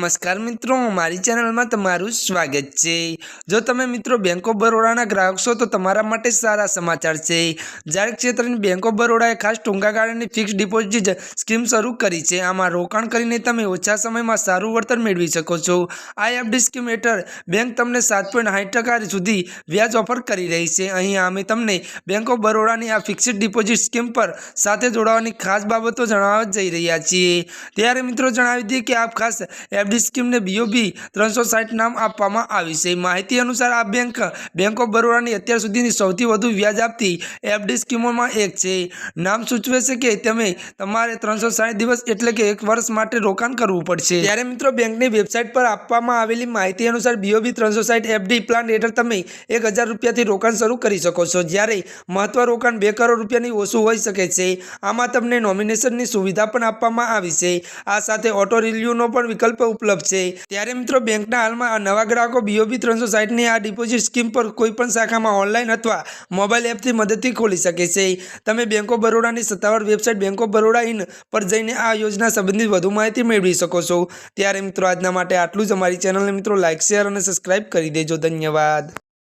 નમસ્કાર મિત્રો, મારી ચેનલમાં તમારું સ્વાગત છે. જો તમે મિત્રો બેંક ઓફ બરોડાના ગ્રાહક છો, તો તમારા માટે સારા સમાચાર છે. જાહેર ક્ષેત્રની બેંક ઓફ બરોડાએ ખાસ ટૂંકા ગાળાની ફિક્સ ડિપોઝિટ સ્કીમ શરૂ કરી છે. આમાં રોકાણ કરીને તમે ઓછા સમયમાં સારું વળતર મેળવી શકો છો. આ એફડી સ્કીમ હેઠળ બેંક તમને સાત પોઈન્ટ સુધી વ્યાજ ઓફર કરી રહી છે. અહીં અમે તમને બેંક ઓફ બરોડાની આ ફિક્સ્ડ ડિપોઝિટ સ્કીમ પર સાથે જોડાવાની ખાસ બાબતો જણાવવા જઈ રહ્યા છીએ. ત્યારે મિત્રો જણાવી દઈએ કે આ ખાસ એફડી સ્કીમને બીઓબી ત્રણસો સાઠ નામ આપવામાં આવી છે. માહિતી અનુસાર આ બેંક બેંક ઓફ બરોડાની અત્યાર સુધીની સૌથી વધુ વ્યાજ આપતી એફડી સ્કીમોમાં એક છે. નામ સૂચવે છે કે તમે તમારે ત્રણસો સાઠ દિવસ એટલે કે એક વર્ષ માટે રોકાણ કરવું પડશે. ત્યારે મિત્રો બેંકની વેબસાઇટ પર આપવામાં આવેલી માહિતી અનુસાર બીઓબી ત્રણસો સાઠ એફડી પ્લાન હેઠળ તમે એક હજાર રૂપિયાથી રોકાણ શરૂ કરી શકો છો. જ્યારે મહત્વ રોકાણ બે કરોડ રૂપિયાની ઓછું હોઈ શકે છે. આમાં તમને નોમિનેશનની સુવિધા પણ આપવામાં આવી છે. આ સાથે ઓટો રિલ્યુનો પણ વિકલ્પ ઉપલબ્ધ છે. ત્યારે મિત્રો બેંકના હાલમાં નવા ગ્રાહકો બીઓબી ત્રણસો સાઠની આ ડિપોઝિટ સ્કીમ પર કોઈપણ શાખામાં ઓનલાઈન અથવા મોબાઈલ એપથી મદદથી ખોલી શકે છે. તમે બેંક ઓફ બરોડાની સત્તાવાર website bank of Baroda in પર જઈને આ યોજના સંબંધિત વધુ માહિતી મેળવી શકો છો. ત્યારે મિત્રો આજના માટે આટલું જ. અમારી ચેનલને મિત્રો લાઇક શેર અને સબસ્ક્રાઇબ કરી દેજો. ધન્યવાદ.